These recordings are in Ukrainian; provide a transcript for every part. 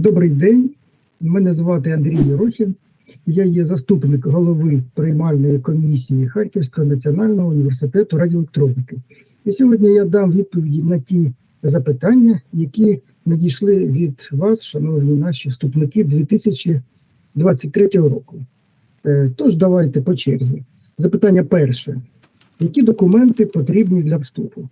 Добрий день. Мене звати Андрій Єрохін. Я є заступник голови приймальної комісії Харківського національного університету радіоелектроніки. І сьогодні я дам відповіді на ті запитання, які надійшли від вас, шановні наші вступники 2023 року. Е, Тож давайте по черзі. Запитання перше: які документи потрібні для вступу?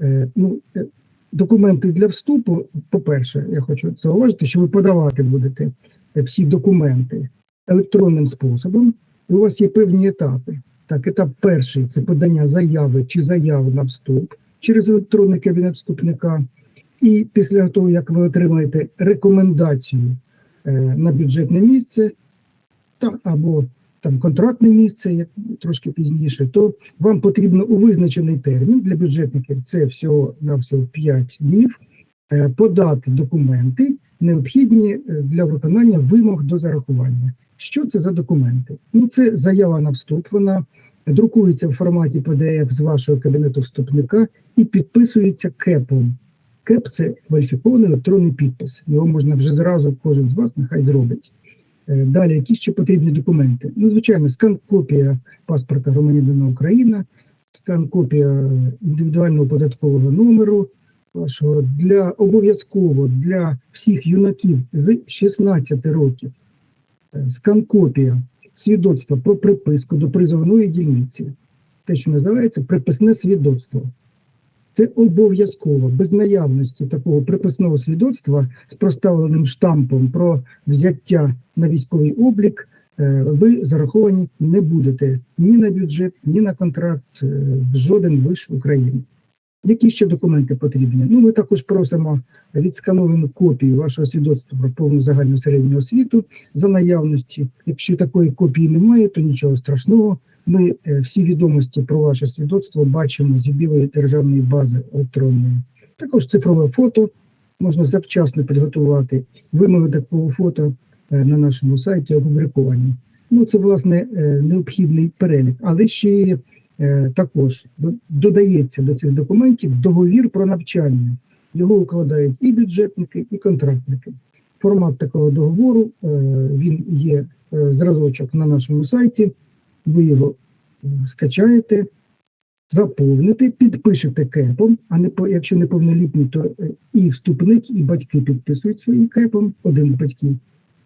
Е, Ну, е, документи для вступу, по-перше, я хочу це уважити, що ви подавати будете всі документи електронним способом, і у вас є певні етапи. Так, етап перший це подання заяви чи заяви на вступ через електронний кабінет вступника. І після того, як ви отримаєте рекомендацію е, на бюджетне місце, та або там контрактне місце, як трошки пізніше, то вам потрібно у визначений термін для бюджетників, це всього на всього 5 днів, е, подати документи, необхідні е, для виконання вимог до зарахування. Що це за документи? Ну, це заява на вступ. Вона друкується в форматі PDF з вашого кабінету вступника і підписується КЕПом. КЕП це кваліфікований електронний підпис. Його можна вже зразу, кожен з вас нехай зробить. Е, Далі, які ще потрібні документи? Ну, звичайно, скан-копія паспорта громадянина України, скан-копія індивідуального податкового номеру вашого для обов'язково для всіх юнаків з 16 років. Е, Скан-копія свідоцтва про приписку до призовної дільниці, те, що називається приписне свідоцтво. Це обов'язково без наявності такого приписного свідоцтва з проставленим штампом про взяття на військовий облік. е, Ви зараховані не будете ні на бюджет, ні на контракт е, в жоден виш України. Які ще документи потрібні? Ну, ми також просимо відскановану копію вашого свідоцтва про повну загальну середню освіту за наявності. Якщо такої копії немає, то нічого страшного. Ми е, всі відомості про ваше свідоцтво бачимо з єдиної державної бази електронної. Також цифрове фото можна завчасно підготувати. Вимоги такого фото е, на нашому сайті опубліковані. Ну, це власне е, необхідний перелік, але ще є також додається до цих документів договір про навчання. Його укладають і бюджетники, і контрактники. Формат такого договору е, він є е, зразочок на нашому сайті. Ви його е, скачаєте, заповните, підпишете кепом, а не якщо неповнолітні, то е, і вступник, і батьки підписують своїм кепом, один батьків.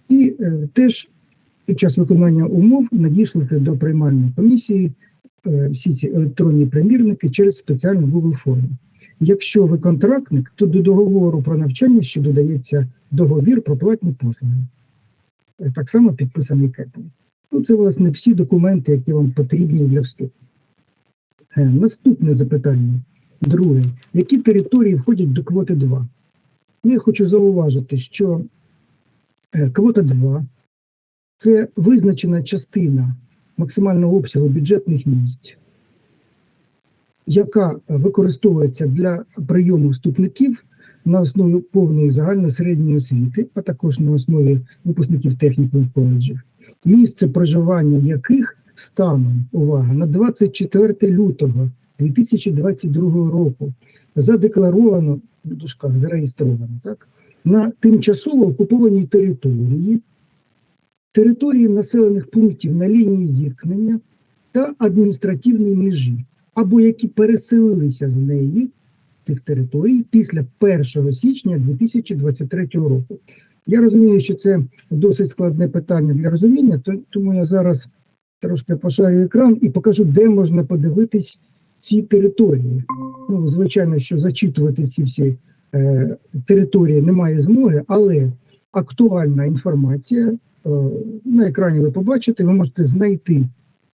І е, теж під час виконання умов надішлете до приймальної комісії е, всі ці електронні примірники через спеціальну Google форму. Якщо ви контрактник, то до договору про навчання ще додається договір про платні послуги. Е, Так само підписаний КЕПом. Ну, це, власне, всі документи, які вам потрібні для вступу. Е, Наступне запитання. Друге. Які території входять до квоти 2? Ну, я хочу зауважити, що е, квота 2 це визначена частина максимального обсягу бюджетних місць, яка використовується для прийому вступників на основі повної загальної середньої освіти, а також на основі випускників технікумів коледжів, місце проживання яких станом увага на 24 лютого 2022 року задекларовано в дужках зареєстровано так на тимчасово окупованій території, території населених пунктів на лінії зіткнення та адміністративній межі, або які переселилися з неї цих територій після 1 січня 2023 року. Я розумію, що це досить складне питання для розуміння, тому я зараз трошки пошарю екран і покажу, де можна подивитись ці території. Ну, звичайно, що зачитувати ці всі е, території немає змоги, але актуальна інформація е, на екрані ви побачите, ви можете знайти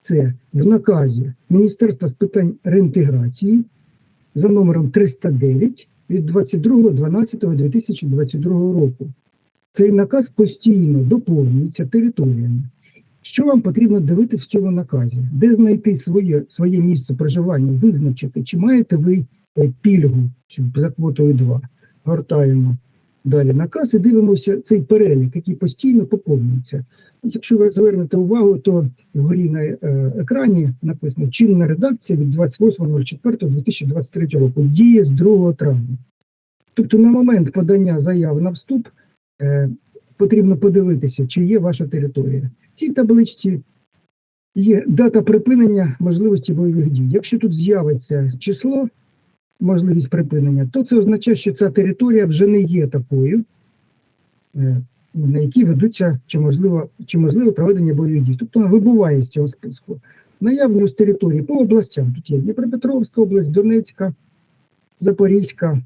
це в наказі Міністерства з питань реінтеграції за номером 309 від 22.12.2022 року. Цей наказ постійно доповнюється територіями. Що вам потрібно дивитися в цьому наказі? Де знайти своє, своє місце проживання, визначити, чи маєте ви е, пільгу за квотою 2? Гортаємо далі наказ і дивимося цей перелік, який постійно поповнюється. Якщо ви звернете увагу, то вгорі на е, екрані написано чинна редакція від 28.04.2023 року. Діє з 2 травня. Тобто на момент подання заяви на вступ е, потрібно подивитися, чи є ваша територія. В цій табличці є дата припинення можливості бойових дій. Якщо тут з'явиться число, можливість припинення, то це означає, що ця територія вже не є такою, е, на якій ведуться чи можливо, чи можливо проведення бойових дій. Тобто вона вибуває з цього списку. Наявність території по областям. Тут є Дніпропетровська область, Донецька, Запорізька,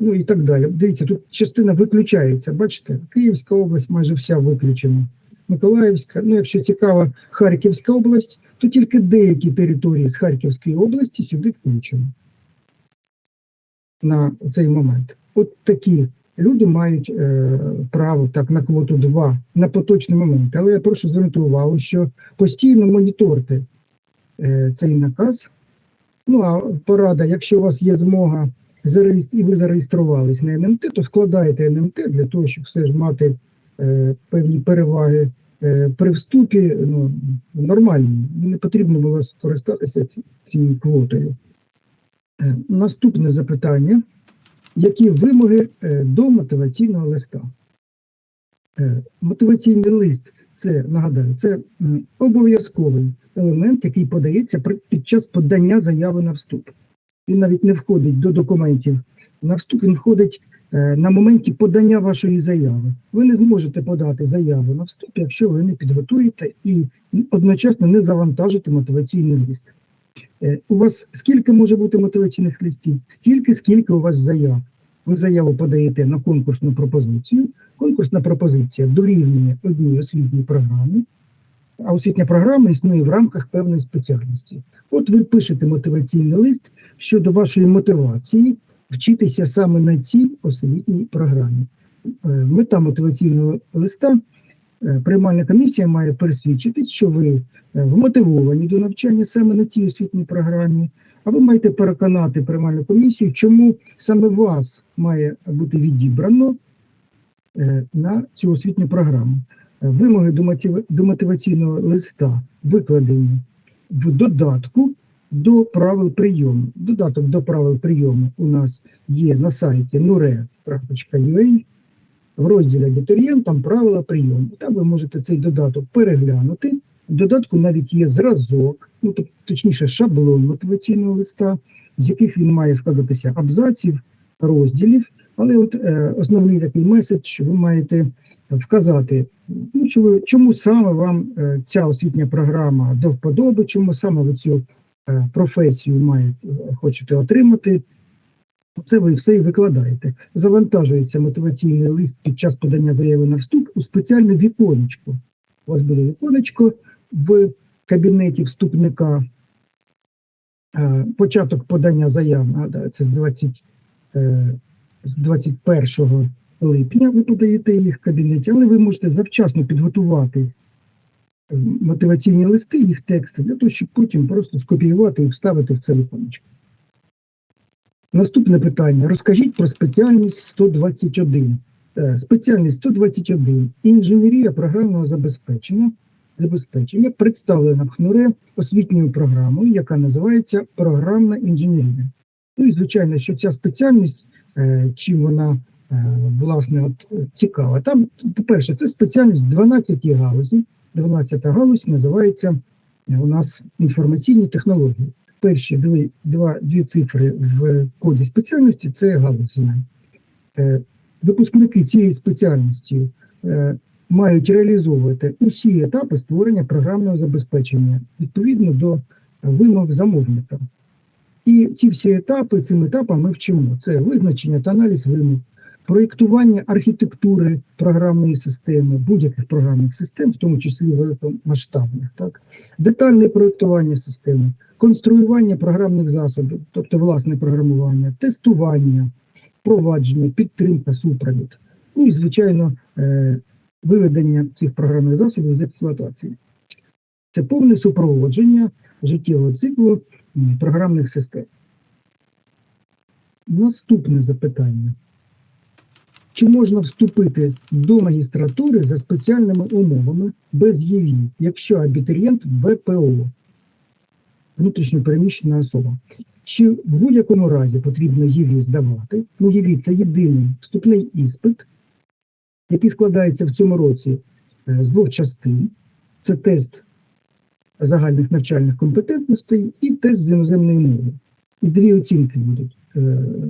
ну і так далі. Дивіться, тут частина виключається. Бачите, Київська область майже вся виключена. Миколаївська, ну якщо цікава Харківська область, то тільки деякі території з Харківської області сюди включені на цей момент. От такі люди мають е, право так на квоту 2 на поточний момент. Але я прошу звернути увагу, що постійно моніторте е, цей наказ. Ну а порада, якщо у вас є змога і ви зареєструвались на НМТ, то складайте НМТ для того, щоб все ж мати е, певні переваги е, при вступі. Ну, нормальні. Не потрібно було скористатися цією квотою. Е, Наступне запитання. Які вимоги е, до мотиваційного листа? Е, Мотиваційний лист це нагадаю, це обов'язковий елемент, який подається під час подання заяви на вступ. Він навіть не входить до документів на вступ, він входить на моменті подання вашої заяви. Ви не зможете подати заяву на вступ, якщо ви не підготуєте і одночасно не завантажите мотиваційний лист. Е, У вас скільки може бути мотиваційних листів? Стільки, скільки у вас заяв. Ви заяву подаєте на конкурсну пропозицію. Конкурсна пропозиція дорівнює одній освітній програмі, а освітня програма існує в рамках певної спеціальності. От ви пишете мотиваційний лист щодо вашої мотивації вчитися саме на цій освітній програмі. Е, Мета мотиваційного листа приймальна комісія має пересвідчитись, що ви е, вмотивовані до навчання саме на цій освітній програмі, а ви маєте переконати приймальну комісію, чому саме вас має бути відібрано е, на цю освітню програму. Е, Вимоги до мотиваційного листа викладені в додатку до правил прийому. Додаток до правил прийому у нас є на сайті nure.ua в розділі абітурієнт, там правила прийому. Там ви можете цей додаток переглянути. В додатку навіть є зразок, ну тоб- точніше, шаблон мотиваційного листа, з яких він має складатися абзаців, розділів. Але от е, основний такий меседж, що ви маєте вказати, ну, ви, чому саме вам е, ця освітня програма до вподоби, чому саме ви цю е, професію маєте, хочете отримати. Це ви все і викладаєте. Завантажується мотиваційний лист під час подання заяви на вступ у спеціальне віконечко. У вас буде віконечко в кабінеті вступника. Е, Початок подання заяв, нагадаю, це з 20, е, з 21 липня ви подаєте їх в кабінеті, але ви можете завчасно підготувати е, мотиваційні листи, їх тексти, для того, щоб потім просто скопіювати і вставити в це віконечко. Наступне питання. Розкажіть про спеціальність 121. Е, Спеціальність 121. Інженерія програмного забезпечення, забезпечення представлена в ХНУРЕ освітньою програмою, яка називається програмна інженерія. Ну і звичайно, що ця спеціальність, е, чим вона е, власне от, цікава. Там, по-перше, це спеціальність 12 галузі. 12 галузь називається у нас інформаційні технології перші дві, два, дві цифри в коді спеціальності це галузь. Е, Випускники цієї спеціальності е, мають реалізовувати усі етапи створення програмного забезпечення відповідно до вимог замовника. І ці всі етапи, цим етапам ми вчимо. Це визначення та аналіз вимог, проєктування архітектури програмної системи, будь-яких програмних систем, в тому числі великомасштабних, так, детальне проєктування системи, конструювання програмних засобів, тобто власне програмування, тестування, впровадження, підтримка, супровід. Ну і, звичайно, е, виведення цих програмних засобів з експлуатації. Це повне супроводження життєвого циклу програмних систем. Наступне запитання. Чи можна вступити до магістратури за спеціальними умовами без ЄВІ, якщо абітурієнт ВПО? внутрішньо переміщена особа. Чи в будь-якому разі потрібно ЄВІ здавати? Ну, ЄВІ – це єдиний вступний іспит, який складається в цьому році е, з двох частин: це тест загальних навчальних компетентностей і тест з іноземної мови. І дві оцінки будуть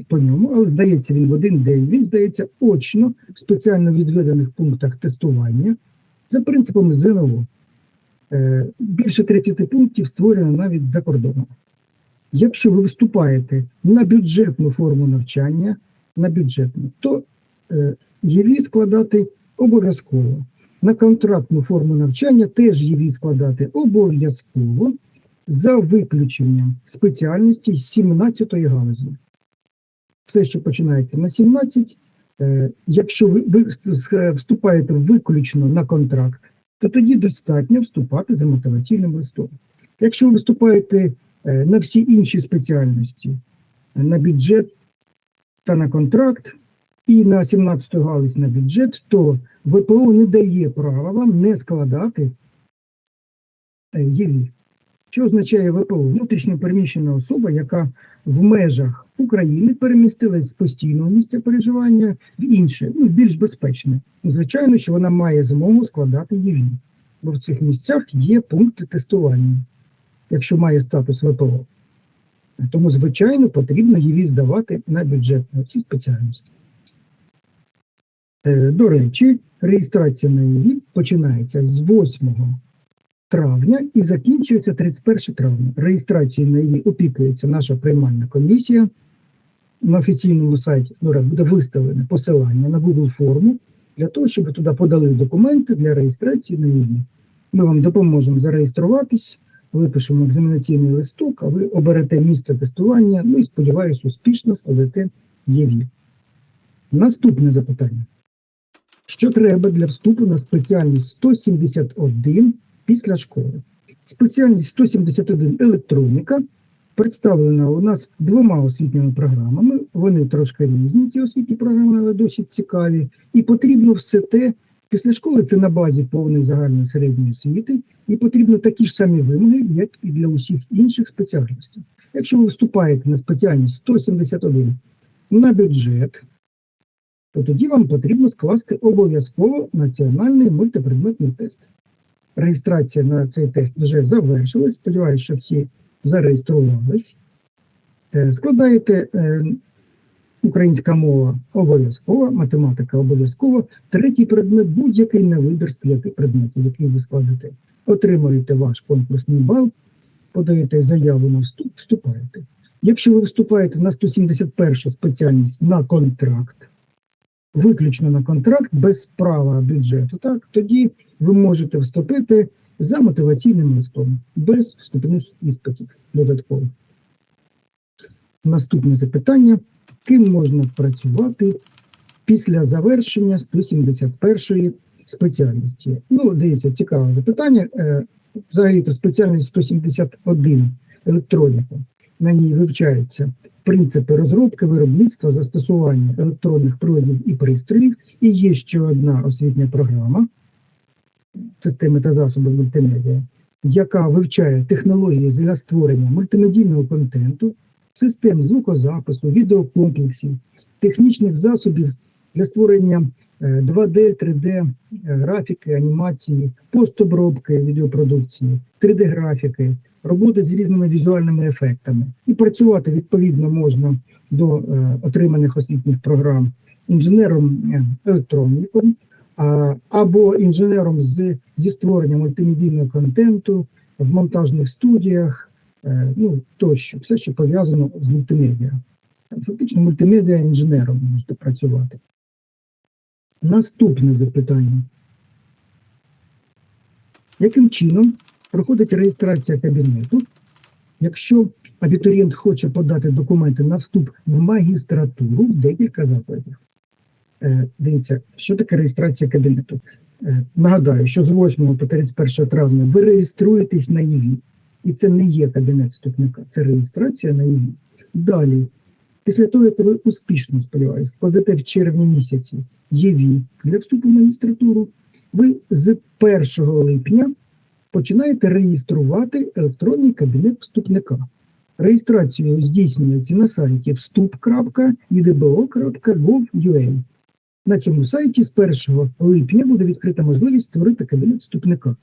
по ньому, але здається він в один день. Він здається очно в спеціально відведених пунктах тестування за принципами ЗНО. Е, більше 30 пунктів створено навіть за кордоном. Якщо ви виступаєте на бюджетну форму навчання, на бюджетну, то е, ЄВІ складати обов'язково. На контрактну форму навчання теж ЄВІ складати обов'язково за виключенням спеціальності 17-ї галузі. Все, що починається на 17, е, якщо ви, ви вступаєте виключно на контракт, то тоді достатньо вступати за мотиваційним листом. Якщо ви виступаєте е, на всі інші спеціальності, е, на бюджет та на контракт, і на 17-ту галузь на бюджет, то ВПО не дає права вам не складати е, ЄВІ. Що означає ВПО? Внутрішньо переміщена особа, яка в межах України перемістилась з постійного місця переживання в інше, ну більш безпечне. Ну, Звичайно, що вона має змогу складати ЄВІ, бо в цих місцях є пункти тестування, якщо має статус ВПО. Тому, звичайно, потрібно ЄВІ здавати на бюджетні ці спеціальності. Е, До речі, реєстрація на ЄВІ починається з 8 травня і закінчується 31 травня. Реєстрацією на ЄВІ опікується наша приймальна комісія. На офіційному сайті НУРЕ буде виставлене посилання на Google форму для того, щоб ви туди подали документи для реєстрації на ЄВІ. Ми вам допоможемо зареєструватись, випишемо екзаменаційний листок, а ви оберете місце тестування, ну і сподіваюся, успішно складете ЄВІ. Наступне запитання. Що треба для вступу на спеціальність 171 після школи? Спеціальність 171 електроніка представлена у нас двома освітніми програмами. Вони трошки різні, ці освітні програми, але досить цікаві. І потрібно все те, після школи це на базі повної загальної середньої освіти, і потрібно такі ж самі вимоги, як і для усіх інших спеціальностей. Якщо ви вступаєте на спеціальність 171 на бюджет, то тоді вам потрібно скласти обов'язково національний мультипредметний тест. Реєстрація на цей тест вже завершилась. Сподіваюся, що всі зареєструвались. Е, Складаєте е, українська мова обов'язково, математика обов'язково, третій предмет будь-який на вибір з п'яти предметів, який ви складете. Отримуєте ваш конкурсний бал, подаєте заяву на вступ, вступаєте. Якщо ви вступаєте на 171 спеціальність на контракт, виключно на контракт без права бюджету, так тоді ви можете вступити за мотиваційним листом, без вступних іспитів додатково. Наступне запитання: ким можна працювати після завершення 171 спеціальності? Ну, дивіться, цікаве запитання. Е, Взагалі-то спеціальність 171 електроніка. На ній вивчаються принципи розробки, виробництва, застосування електронних приладів і пристроїв. І є ще одна освітня програма системи та засоби мультимедіа, яка вивчає технології для створення мультимедійного контенту, систем звукозапису, відеокомплексів, технічних засобів для створення 2D, 3D е, графіки, анімації, постобробки відеопродукції, 3D-графіки, роботи з різними візуальними ефектами. І працювати відповідно можна до е, отриманих освітніх програм інженером е, електроніком або інженером з, зі створення мультимедійного контенту в монтажних студіях, ну тощо, все, що пов'язано з мультимедіа. Фактично, мультимедіа інженером можете працювати. Наступне запитання. Яким чином проходить реєстрація кабінету, якщо абітурієнт хоче подати документи на вступ в магістратуру в декілька закладів? Е, Дивіться, що таке реєстрація кабінету? Е, Нагадаю, що з 8 по 31 травня ви реєструєтесь на ЄВІ, і це не є кабінет вступника, це реєстрація на ЄВІ. Далі, після того, як ви успішно сподіваюся, складете в червні місяці ЄВІ для вступу в магістратуру, ви з 1 липня починаєте реєструвати електронний кабінет вступника. Реєстрацію здійснюється на сайті вступ.idbo.gov.ua. На цьому сайті з 1 липня буде відкрита можливість створити кабінет вступника.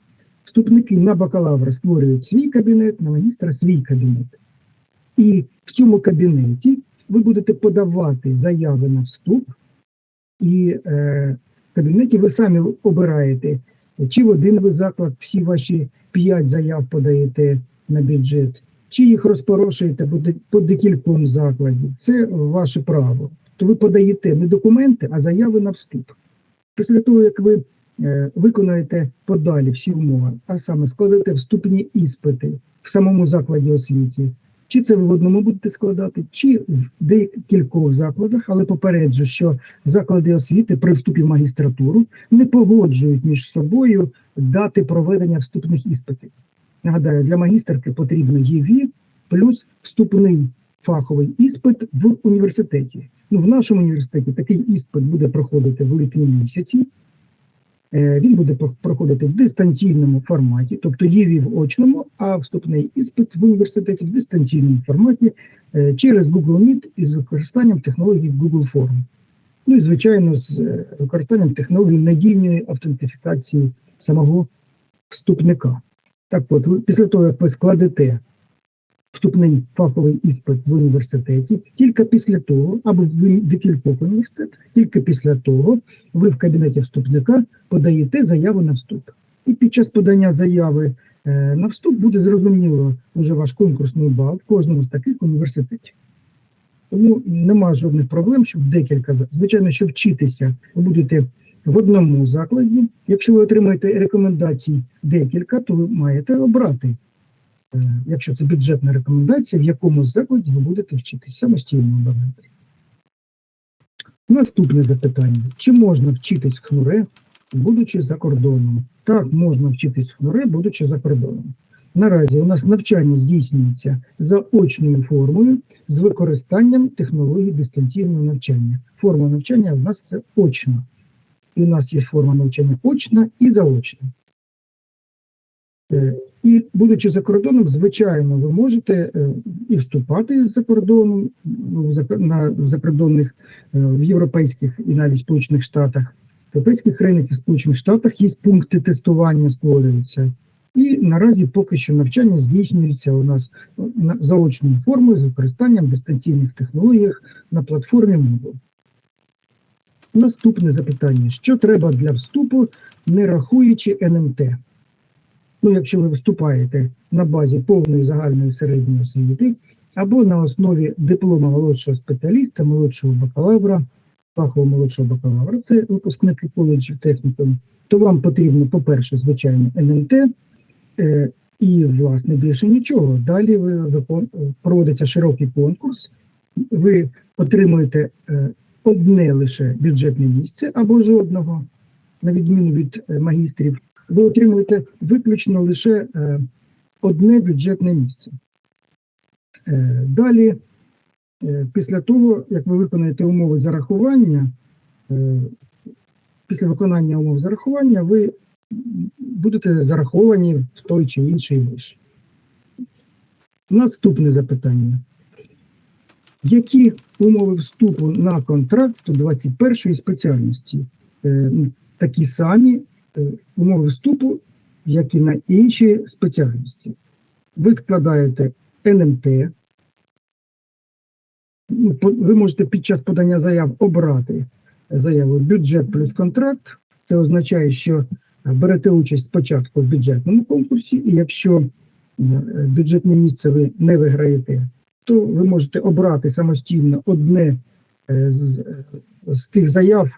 Вступники на бакалавра створюють свій кабінет, на магістра свій кабінет. І в цьому кабінеті ви будете подавати заяви на вступ, і е, в кабінеті ви самі обираєте, чи в один ви заклад всі ваші п'ять заяв подаєте на бюджет, чи їх розпорошуєте по декільком закладів. Це ваше право. То ви подаєте не документи, а заяви на вступ. Після того, як ви е, виконаєте подалі всі умови, а саме складете вступні іспити в самому закладі освіти, чи це ви в одному будете складати, чи в декількох закладах, але попереджу, що заклади освіти при вступі в магістратуру не погоджують між собою дати проведення вступних іспитів. Нагадаю, для магістерки потрібно ЄВІ плюс вступний фаховий іспит в університеті. Ну, в нашому університеті такий іспит буде проходити в липні місяці. Е, Він буде проходити в дистанційному форматі, тобто ЄВІ в очному, а вступний іспит в університеті в дистанційному форматі е, через Google Meet із використанням технологій Google Form. Ну і звичайно, з е, використанням технологій надійної автентифікації самого вступника. Так от, після того, як ви складете вступний фаховий іспит в університеті, тільки після того, або в декількох університетах, тільки після того ви в кабінеті вступника подаєте заяву на вступ. І під час подання заяви е, на вступ буде зрозуміло вже ваш конкурсний бал в кожному з таких університетів. Тому нема жодних проблем, щоб декілька звичайно, що вчитися ви будете в одному закладі. Якщо ви отримаєте рекомендацій декілька, то ви маєте обрати, якщо це бюджетна рекомендація, в якому закладі ви будете вчитись самостійно обирати. Наступне запитання: чи можна вчитись ХНУРЕ, будучи за кордоном? Так, можна вчитись ХНУРЕ, будучи за кордоном. Наразі у нас навчання здійснюється за очною формою з використанням технологій дистанційного навчання. Форма навчання у нас це очна. І у нас є форма навчання очна і заочна. Е, І будучи за кордоном, звичайно, ви можете е, і вступати за кордоном ну, на закордонних е, в європейських і навіть Сполучених Штатах. В європейських країнах і Сполучених Штатах є пункти тестування створюються. І наразі поки що навчання здійснюється у нас заочною формою з використанням дистанційних технологій на платформі Moodle. Наступне запитання: що треба для вступу, не рахуючи НМТ? Ну, якщо ви вступаєте на базі повної загальної середньої освіти або на основі диплома молодшого спеціаліста, молодшого бакалавра, фахового молодшого бакалавра, це випускники коледжів технікуму, то вам потрібно, по-перше, звичайно, НМТ, е, і, власне, більше нічого. Далі ви проводиться широкий конкурс, ви отримуєте е, одне лише бюджетне місце або жодного, на відміну від е, магістрів, ви отримуєте виключно лише е, одне бюджетне місце. Е, Далі, е, після того, як ви виконаєте умови зарахування, після виконання умов зарахування, ви будете зараховані в той чи інший виш. Наступне запитання. Які умови вступу на контракт 121 спеціальності? Такі самі умови вступу, як і на інші спеціальності. Ви складаєте НМТ. Ну, Ви можете під час подання заяв обрати заяву бюджет плюс контракт. Це означає, що берете участь спочатку в бюджетному конкурсі, і якщо е, бюджетне місце ви не виграєте, то ви можете обрати самостійно одне е, з, е, з тих заяв,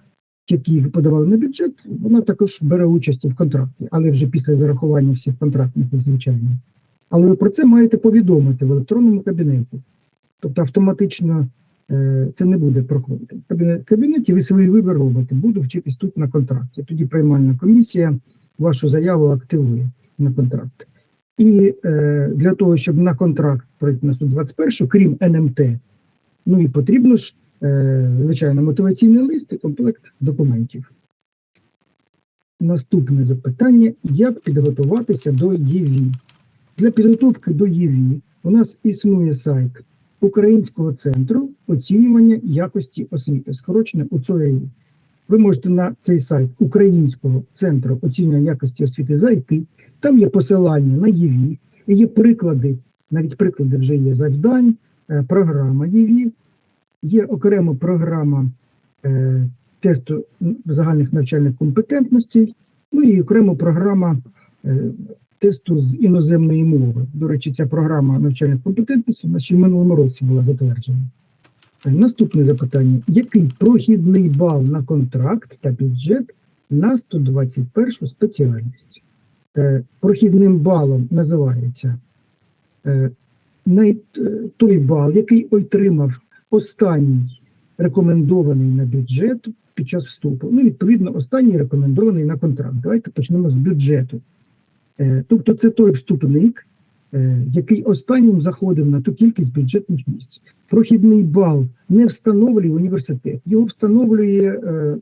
які ви подавали на бюджет, вона також бере участь в контракті, але вже після зарахування всіх контрактних, звичайно. Але ви про це маєте повідомити в електронному кабінеті. Тобто автоматично е, це не буде проходити. В кабінеті ви свій вибір робите, буду вчитись тут на контракті. Тоді приймальна комісія вашу заяву активує на контракт. І е, для того, щоб на контракт пройти на 121, крім НМТ, ну і потрібно ж, звичайно, мотиваційний лист і комплект документів. Наступне запитання: як підготуватися до ЄВІ? Для підготовки до ЄВІ у нас існує сайт Українського центру оцінювання якості освіти, скорочене УЦОЕІ. ви можете на цей сайт Українського центру оцінювання якості освіти зайти. Там є посилання на ЄВІ, є приклади, навіть приклади вже є завдань, е, програма ЄВІ, є окрема програма е, тесту загальних навчальних компетентностей, ну і окрема програма е, тесту з іноземної мови. До речі, ця програма навчальних компетентностей у нас ще в минулому році була затверджена. Е, Наступне запитання: який прохідний бал на контракт та бюджет на 121 спеціальність? Е, Прохідним балом називається е, най- е, той бал, який отримав останній рекомендований на бюджет під час вступу. Ну, відповідно, останній рекомендований на контракт. Давайте почнемо з бюджету. Е, Тобто, це той вступник, е, який останнім заходив на ту кількість бюджетних місць. Прохідний бал не встановлює університет, його встановлює, е,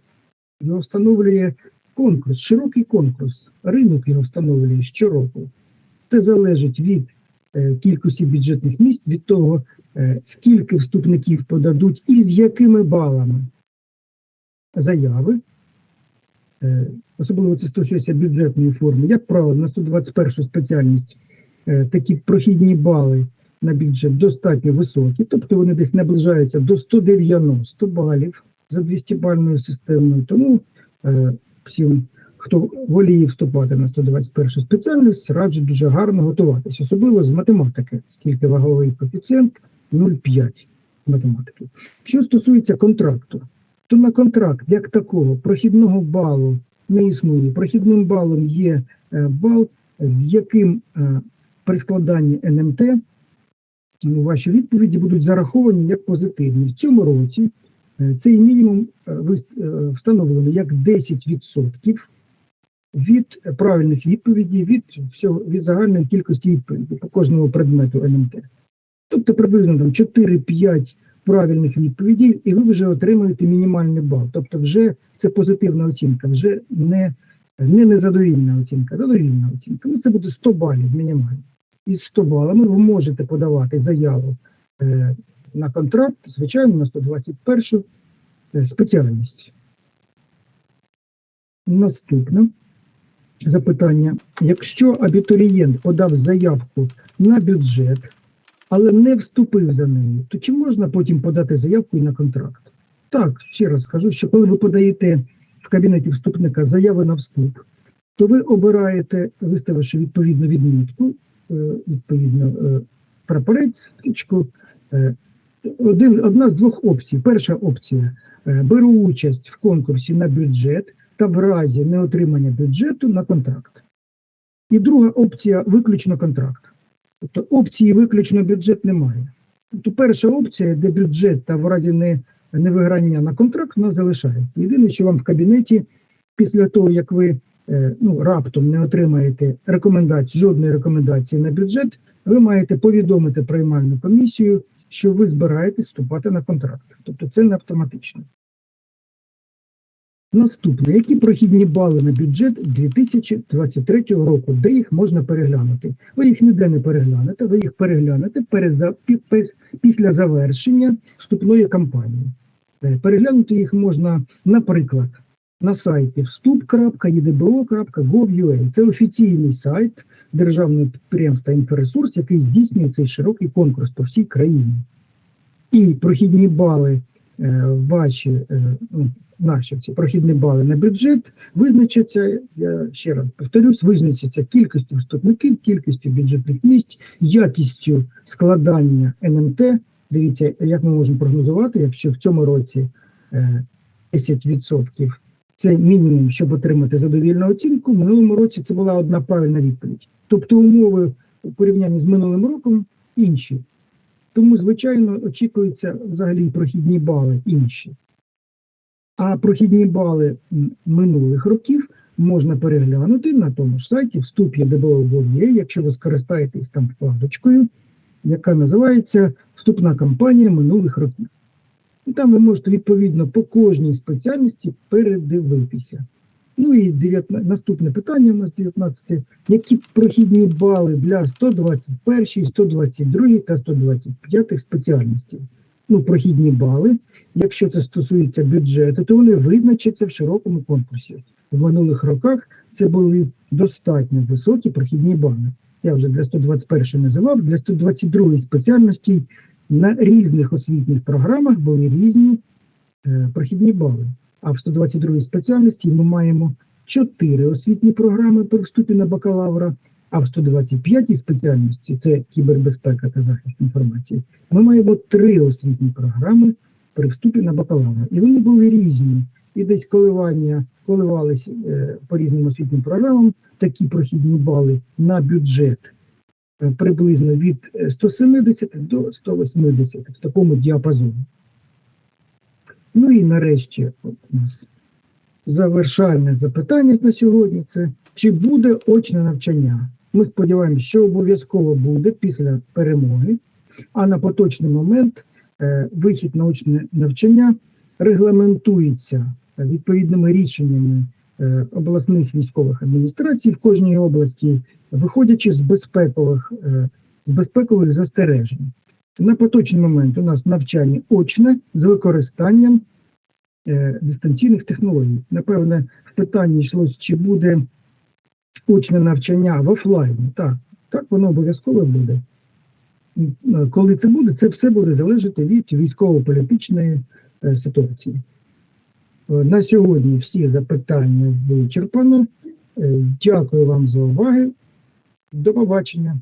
його встановлює конкурс, широкий конкурс. Ринок його встановлює щороку. Це залежить від кількості бюджетних місць, від того, скільки вступників подадуть і з якими балами заяви. Е, Особливо це стосується бюджетної форми. Як правило, на 121 спеціальність е, такі прохідні бали на бюджет достатньо високі, тобто вони десь наближаються до 190 балів за 200-бальною системою. Тому е, всім, хто воліє вступати на 121 спеціальність, раджу дуже гарно готуватися, особливо з математики, скільки ваговий коефіцієнт 0,5 математики. Що стосується контракту, то на контракт як такого прохідного балу не існує. Прохідним балом є е, бал, з яким е, при складанні НМТ ну, ваші відповіді будуть зараховані як позитивні. В цьому році е, цей мінімум встановлено як 10% від правильних відповідей, від всього від загальної кількості відповідей по кожному предмету НМТ. Тобто приблизно там 4-5 правильних відповідей, і ви вже отримаєте мінімальний бал. Тобто, вже це позитивна оцінка, вже не, не незадовільна оцінка, задовільна оцінка. Ну, це буде 100 балів мінімально. Із 100 балами ви можете подавати заяву е, на контракт, звичайно, на 121 е, спеціальність. Наступне запитання. Якщо абітурієнт подав заявку на бюджет, але не вступив за нею, то чи можна потім подати заявку і на контракт? Так, ще раз скажу, що коли ви подаєте в кабінеті вступника заяви на вступ, то ви обираєте, виставивши відповідну відмітку, е, відповідно е, прапорець, птичку. е, Один, одна з двох опцій. Перша опція беру участь в конкурсі на бюджет та в разі неотримання бюджету на контракт. І друга опція виключно контракт. Тобто опції виключно бюджет немає. Тобто перша опція, де бюджет та в разі не, невиграння на контракт, вона залишається. Єдине, що вам в кабінеті, після того, як ви е, ну, раптом не отримаєте рекомендацій, жодної рекомендації на бюджет, ви маєте повідомити приймальну комісію, що ви збираєтесь вступати на контракт. Тобто це не автоматично. Наступне, які прохідні бали на бюджет 2023 року, де їх можна переглянути? Ви їх ніде не переглянете, ви їх переглянете переза, після завершення вступної кампанії. Е, Переглянути їх можна, наприклад, на сайті вступ.edbo.gov.ua. Це офіційний сайт державного підприємства «Інфоресурс», який здійснює цей широкий конкурс по всій країні. І прохідні бали е, ваші, е, ну, наші ці прохідні бали на бюджет визначаться, я ще раз повторюсь, визначаться кількістю вступників, кількістю бюджетних місць, якістю складання НМТ. Дивіться, як ми можемо прогнозувати, якщо в цьому році е, 10% це мінімум, щоб отримати задовільну оцінку. В минулому році це була одна правильна відповідь. Тобто умови у порівнянні з минулим роком інші. Тому, звичайно, очікуються взагалі прохідні бали інші. А прохідні бали минулих років можна переглянути на тому ж сайті вступ ЄДБО.є, якщо ви скористаєтесь там вкладочкою, яка називається Вступна кампанія минулих років. І там ви можете відповідно по кожній спеціальності передивитися. Ну і 19, наступне питання у нас 19. Які прохідні бали для 121, 122 та 125 спеціальностей? Ну, прохідні бали. Якщо це стосується бюджету, то вони визначаться в широкому конкурсі. В минулих роках це були достатньо високі прохідні бали. Я вже для 121 називав, для 122 спеціальності на різних освітніх програмах були різні е, прохідні бали. А в 122 спеціальності ми маємо 4 освітні програми при вступі на бакалавра, а в 125 спеціальності це кібербезпека та захист інформації. Ми маємо три освітні програми при вступі на бакалавра. І вони були різні. І десь коливання коливались е, по різним освітнім програмам такі прохідні бали на бюджет е, приблизно від е, 170 до 180 в такому діапазоні. Ну і нарешті от у нас завершальне запитання на сьогодні це чи буде очне навчання? Ми сподіваємося, що обов'язково буде після перемоги, а на поточний момент е, вихід на очне навчання регламентується відповідними рішеннями е, обласних військових адміністрацій в кожній області, виходячи з безпекових, е, з безпекових застережень. На поточний момент у нас навчання очне з використанням дистанційних технологій. Напевне, в питанні йшлось, чи буде очне навчання в офлайні. Так, так воно обов'язково буде. Е, Коли це буде, це все буде залежати від військово-політичної е, ситуації. Е, На сьогодні всі запитання вичерпано. Дякую вам за увагу. До побачення.